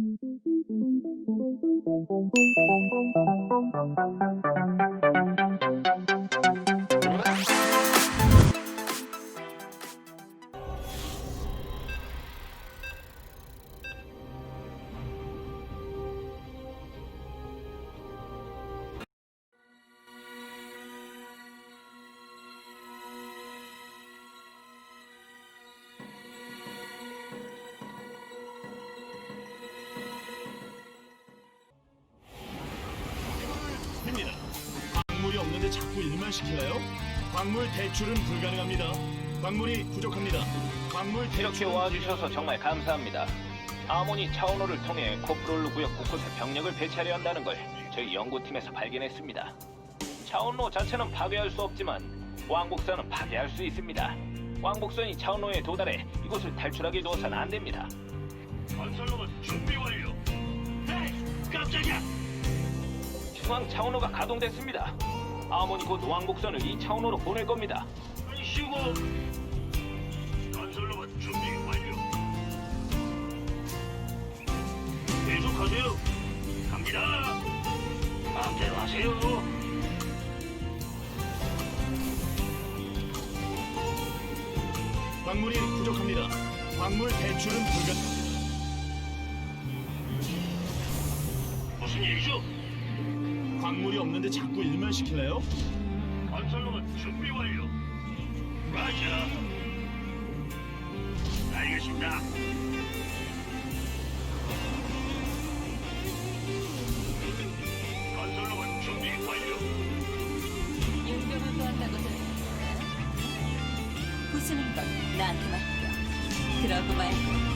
입니 자꾸 일만 시킬래요? 광물 대출은 불가능합니다. 광물이 부족합니다. 광물 이렇게 대출은 와주셔서 정말 감사합니다. 아모니 차원호를 통해 코프롤루 구역 곳곳에 병력을 배치하려 한다는 걸 저희 연구팀에서 발견했습니다. 차원로 자체는 파괴할 수 없지만 왕복선은 파괴할 수 있습니다. 왕복선이 차원로에 도달해 이곳을 탈출하게 둬서는 안 됩니다. 건설로봇 준비 완료. 에이, 깜짝이야. 중앙 차원로가 가동됐습니다. 아모니 곧 왕복선을 이 차원로로 보낼 겁니다. 쉬고. 건설로봇 준비 완료. 계속하세요. 갑니다. 마음대로 하세요. 광물이 부족합니다. 광물 대출은 불가. 광물이 없는데 자꾸 일만 시킬래요? 건설로봇 준비 완료. 라자. 알겠습니다. 건설로봇 준비 완료. 용병을 구한다고 들었는데 부수는 건 나한테 맡겨 그러고 말고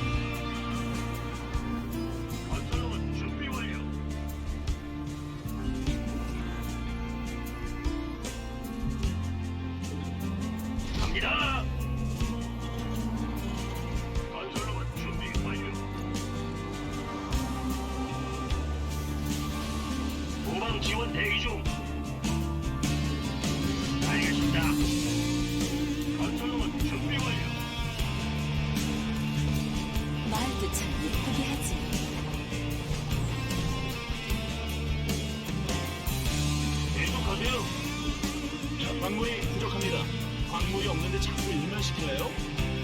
자꾸 일만 시킬래요?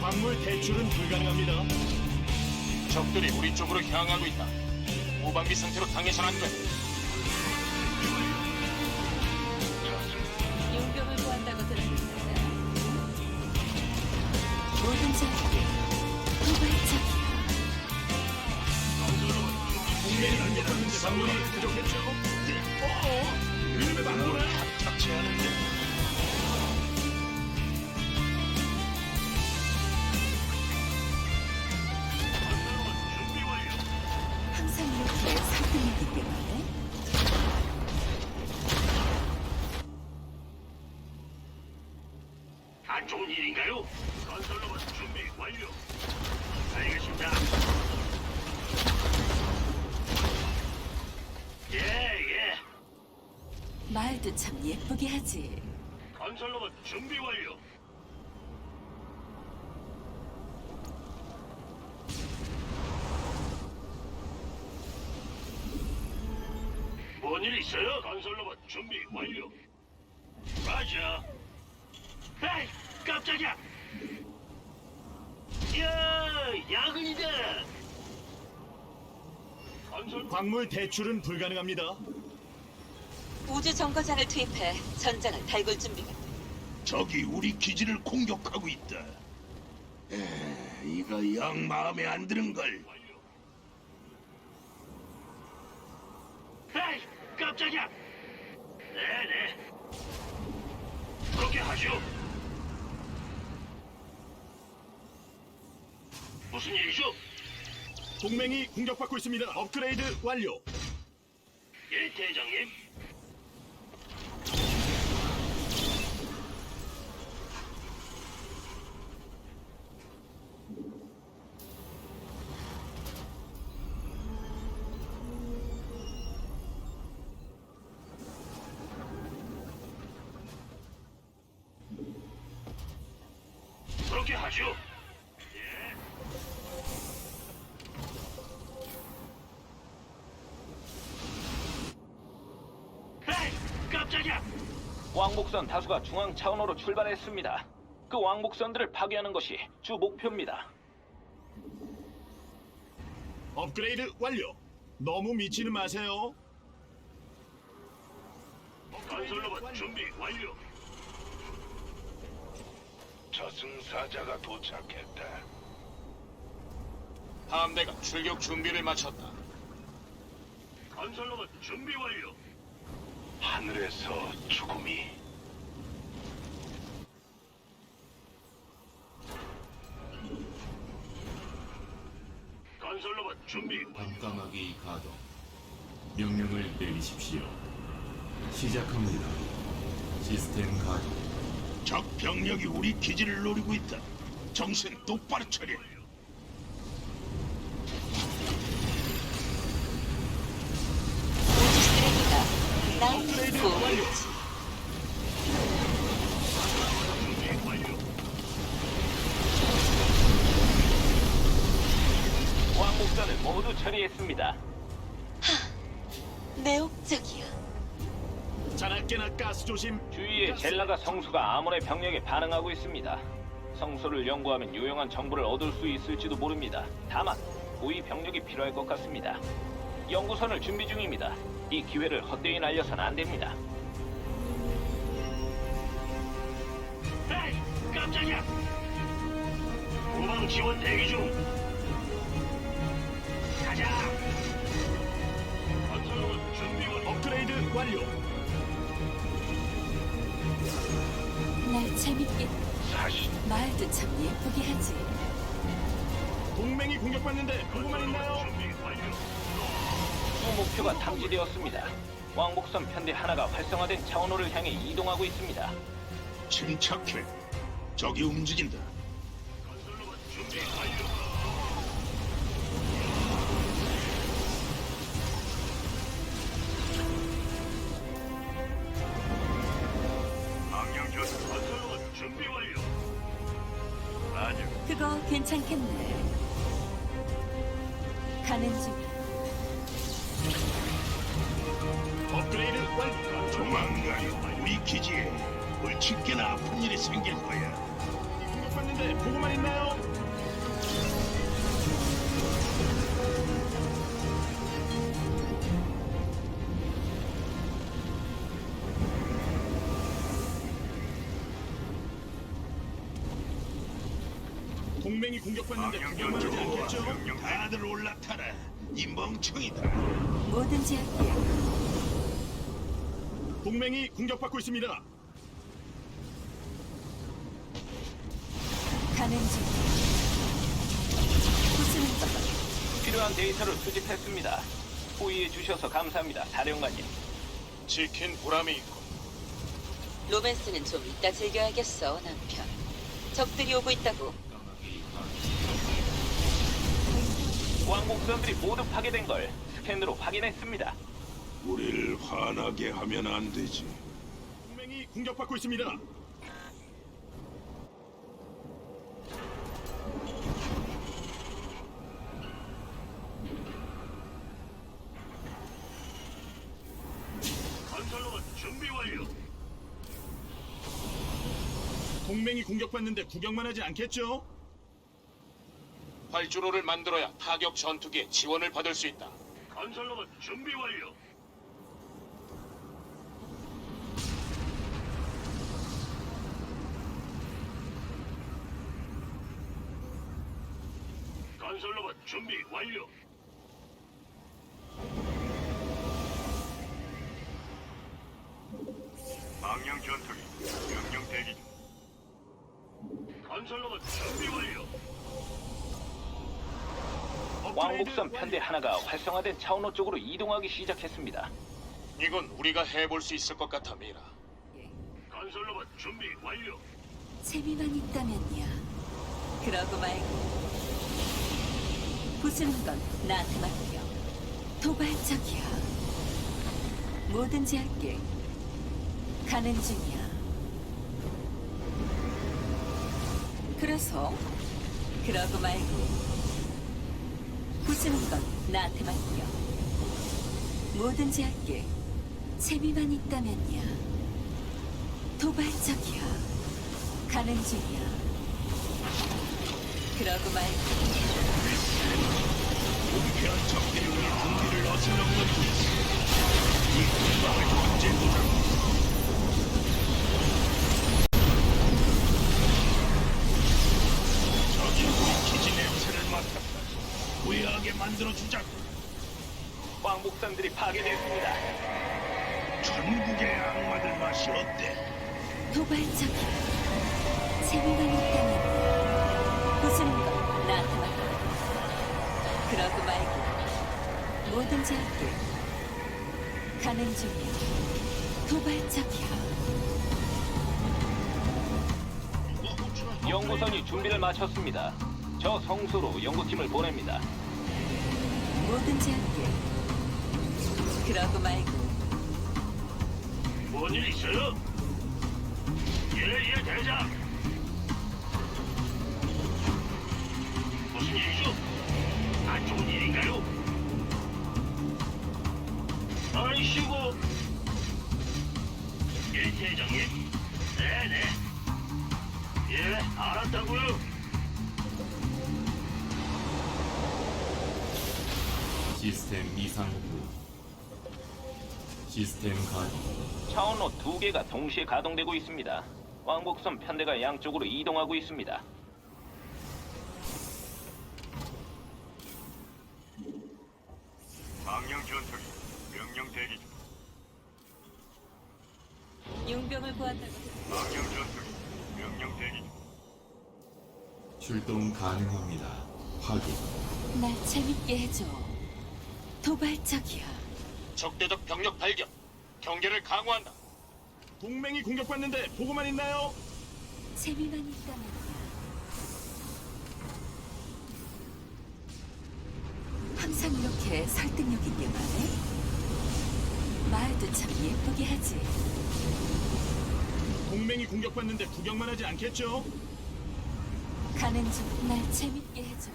광물 대출은 불가능합니다. 적들이 우리 쪽으로 향하고 있다. 무방비 상태로 당해선 안 돼. 용병을 구한다고 들었는데 모든 도발적이야 동맹이 공격하는데 광물이 부족했죠? 어어? 이름에 광물을 착취하는데. 참 예쁘게 하지 건설로봇 준비 완료. 뭔일 있어요? 건설로봇 준비 완료. 맞아. 에이, 깜짝이야. 야, 야근이다. 건설 광물 대출은 불가능합니다. 우주 정거장을 투입해 전장을 달굴 준비가 돼 적이 우리 기지를 공격하고 있다. 에, 이거 영 마음에 안 드는 걸. 에이, 깜짝이야. 네네. 그렇게 하죠. 무슨 일이죠? 동맹이 공격받고 있습니다. 업그레이드 완료. 예, 대장님. 그렇게 하죠. 예. 왕복선 다수가 중앙 차원으로 출발했습니다. 그 왕복선들을 파괴하는 것이 주 목표입니다. 업그레이드 완료. 너무 미치는 마세요. 건설로봇 준비 완료. 저승사자가 도착했다. 함대가 출격 준비를 마쳤다. 건설로봇 준비 완료. 하늘에서 죽음이 건설로봇 준비 완료. 밤까마귀 가동. 명령을 내리십시오. 시작합니다. 시스템 가동. 적 병력이 우리 기지를 노리고 있다. 정신 똑바로 차려. 우주 쓰레기가 날 구원했지. 왕복선을 모두 처리했습니다. 매혹적이야. 자나깨나 가스 조심. 주위에 젤라가 성수가 아몬의 병력에 반응하고 있습니다. 성소를 연구하면 유용한 정보를 얻을 수 있을지도 모릅니다. 다만 고위 병력이 필요할 것 같습니다. 연구선을 준비 중입니다. 이 기회를 헛되이 날려선 안 됩니다. 에이, 깜짝이야. 후방 지원 대기 중. 재밌게 사실 말도 참 예쁘게 하지. 동맹이 공격받는데 보고만 있나요? 완료. 주 목표가 탐지되었습니다. 왕복선 편대 하나가 활성화된 차원호를 향해 이동하고 있습니다. 침착해. 적이 움직인다. 건설로봇 준비 완료. 괜찮겠네. 가는 중. 업그레이드 완료. 조만간 우리 기지에 물치게나 아픈 일이 생길 거야. 공격받는데 보고만 있나요? 동맹이 공격받는데 구경만 하지 않겠죠? 다들 올라타라. 이 멍청이다. 뭐든지 할게. 동맹이 공격받고 있습니다. 가는 중. 부수는 것. 필요한 데이터를 수집했습니다. 호의해 주셔서 감사합니다, 사령관님. 지킨 보람이 있고 로맨스는 좀 이따 즐겨야겠어, 남편. 적들이 오고 있다고. 왕복선들이 모두 파괴된 걸 스캔으로 확인했습니다. 우리를 화나게 하면 안 되지. 동맹이 공격받고 있습니다. 건설로봇 준비 완료. 동맹이 공격받는데 구경만 하지 않겠죠? 활주로를 만들어야 타격 전투기에 지원을 받을 수 있다. 건설로봇 준비 완료. 건설로봇 준비 완료. 왕복선. 편대 하나가 활성화된 차원호 쪽으로 이동하기 시작했습니다. 이건 우리가 해볼 수 있을 것 같아, 미라. 건설로봇 준비 완료. 재미만 있다면야. 그러고 말고. 부수는 건 나한테 맡겨. 도발적이야. 뭐든지 할게. 가는 중이야. 그래서 그러고 말고 부수는 건 나한테 맡겨. 뭐든지 할게. 재미만 있다면야. 도발적이야. 가는 중이야. 그러고 말고 은폐한 적들이 왕복선들이 파괴됐습니다. 전국의 악마들 맛이 어때? 도발적이야. 재미만 있다면야. 부수는 건 나한테 맡겨. 그러고 말고 뭐든지 할게. 가는 중이야. 도발적이야. 연구선이 준비를 마쳤습니다. 저 성수로 연구팀을 보냅니다. 뭐든지 할게. 그러고 말고 뭔 일 있어요? 예, 예, 대장. 무슨 일이죠? 안 좋은 일인가요? 아이씨고. 예, 대장님. 네, 네. 예, 알았다고요. 시스템 이상 후 시스템 가동 차원로 두 개가 동시에 가동되고 있습니다. 왕복선 편대가 양쪽으로 이동하고 있습니다. 방영 전투기 명령 대기 중. 용병을 구한다고 방영 전투기 명령 대기 중. 출동 가능합니다. 확인 날 재밌게 해줘. 도발적이야. 적대적 병력 발견. 경계를 강화한다. 동맹이 공격받는데 보고만 있나요? 재미만 있다면 항상 이렇게 설득력 있게 말해? 말도 참 예쁘게 하지. 동맹이 공격받는데 구경만 하지 않겠죠? 가는 중 날 재밌게 해줘.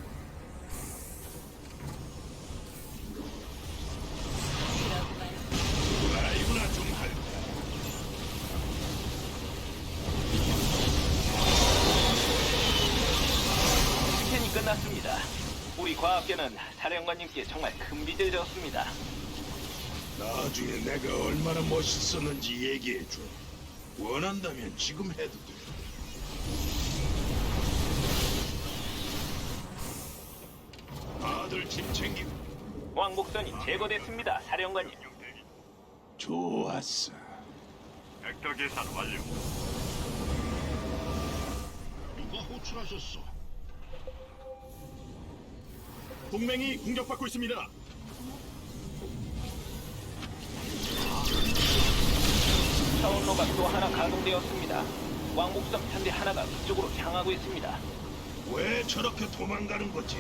끝났습니다. 우리 과학계는 사령관님께 정말 큰 빚을 졌습니다. 나중에 내가 얼마나 멋있었는지 얘기해줘. 원한다면 지금 해도 돼. 다들 짐 챙기고 왕복선이 제거됐습니다. 사령관님. 좋았어. 벡터 계산 완료. 누가 호출하셨어? 동맹이 공격받고 있습니다. 차원로가 또 하나 가동되었습니다. 왕복선 편대 하나가 그쪽으로 향하고 있습니다. 왜 저렇게 도망가는 거지?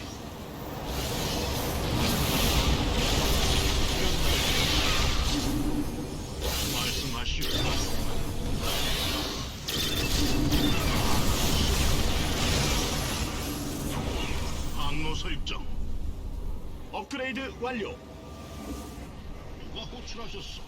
업그레이드 완료. 누가 호출하셨어?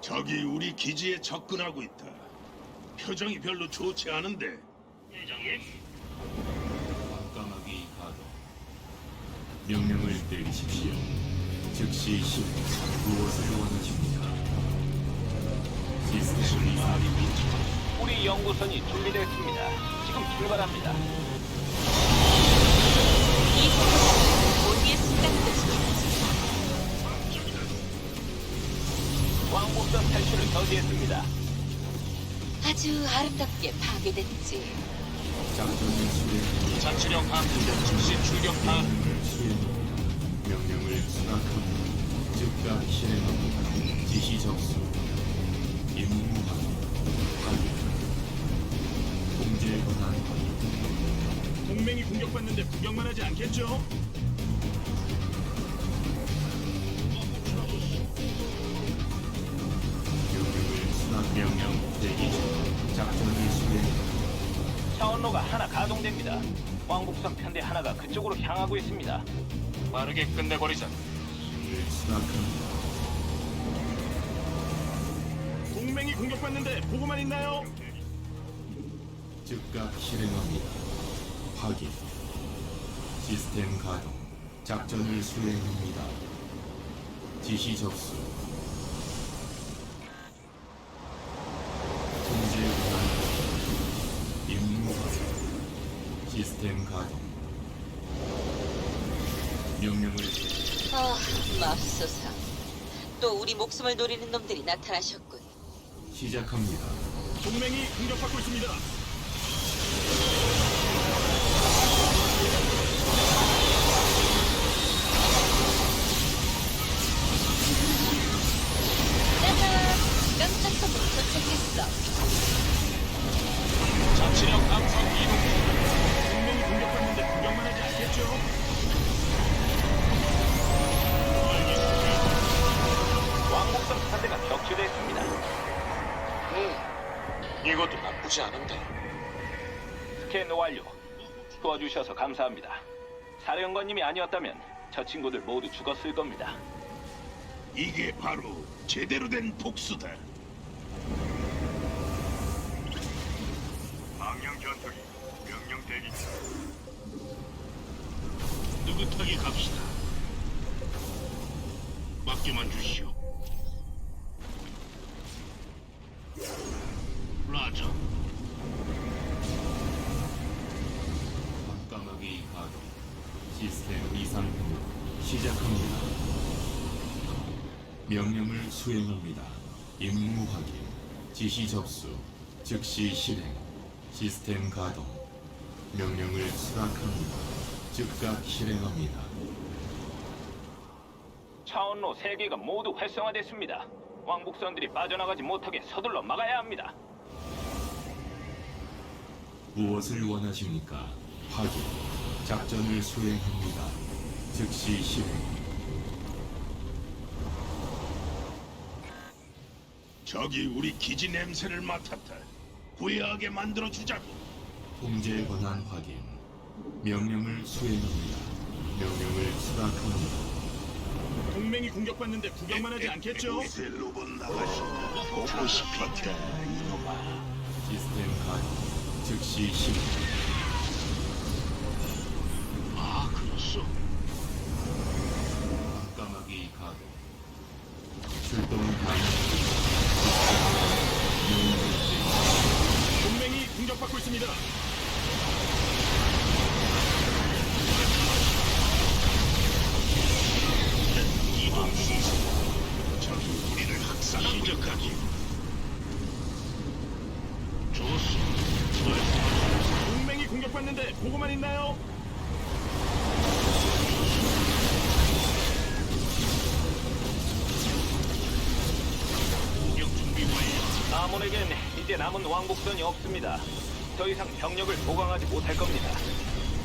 적이 우리 기지에 접근하고 있다. 표정이 별로 좋지 않은데 대장님. 깜깜하기 가동 명령을 내리십시오. 즉시 시 무엇을 원하십니까? 시스템 이상 우리 연구선이 준비됐습니다. 지금 출발합니다. 이. 왕복선 탈출을 저지했습니다. 아주 아름답게 파괴됐지. 작전을 수행 자치령 함대 즉시 출격 다. 시행 명령을 수락하고 즉각 실행하고 지시 접수. 임무 확인 확인 공제 권한 확인 동맹이 공격받는데 구경만 하지 않겠죠? 명령을 수락. 명령 대기 중. 작전이 수행. 차원로가 하나 가동됩니다. 왕복선 편대 하나가 그쪽으로 향하고 있습니다. 빠르게 끝내버리자. 동맹이 공격받는데 보고만 있나요? 즉각 실행합니다. 확인. 시스템 가동. 작전을 수행합니다. 지시 접수. 통제 권한. 시스템 가동. 명령을 아, 맙소사. 또 우리 목숨을 노리는 놈들이 나타나셨군. 시작합니다. 동맹이 공격받고 있습니다. 이것도 나쁘지 않은데. 스캔 완료. 도와주셔서 감사합니다. 사령관님이 아니었다면 저 친구들 모두 죽었을 겁니다. 이게 바로 제대로 된 복수다. 방영 전투기 명령 대기. 느긋하게 갑시다. 맡겨만 주시오. 라자. 밤까마귀 가동. 시스템 이상 회복. 시작합니다. 명령을 수행합니다. 임무 확인. 지시 접수. 즉시 실행. 시스템 가동. 명령을 수락합니다. 즉각 실행합니다. 차원로 3개가 모두 활성화됐습니다. 왕복선들이 빠져나가지 못하게 서둘러 막아야 합니다. 무엇을 원하십니까? 확인. 작전을 수행합니다. 즉시 실행. 적이 우리 기지 냄새를 맡았다. 후회하게 만들어 주자고. 통제 권한 확인. 명령을 수행합니다. 명령을 수락합니다. 동맹이 공격받는데 구경만 하지 않겠죠? 새 로봇 나가신다. 보고 싶었다. 이놈아. 시스템 가동. 즉시 실행. 아, 그렇소. 밤까마귀 가동. 출동 가능. 동맹이 공격받고 있습니다. 보고만 있나요? 공격 준비 완료. 아몬에겐 이제 남은 왕복선이 없습니다. 더 이상 병력을 보강하지 못할 겁니다.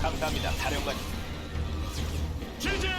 감사합니다, 사령관님. 제재!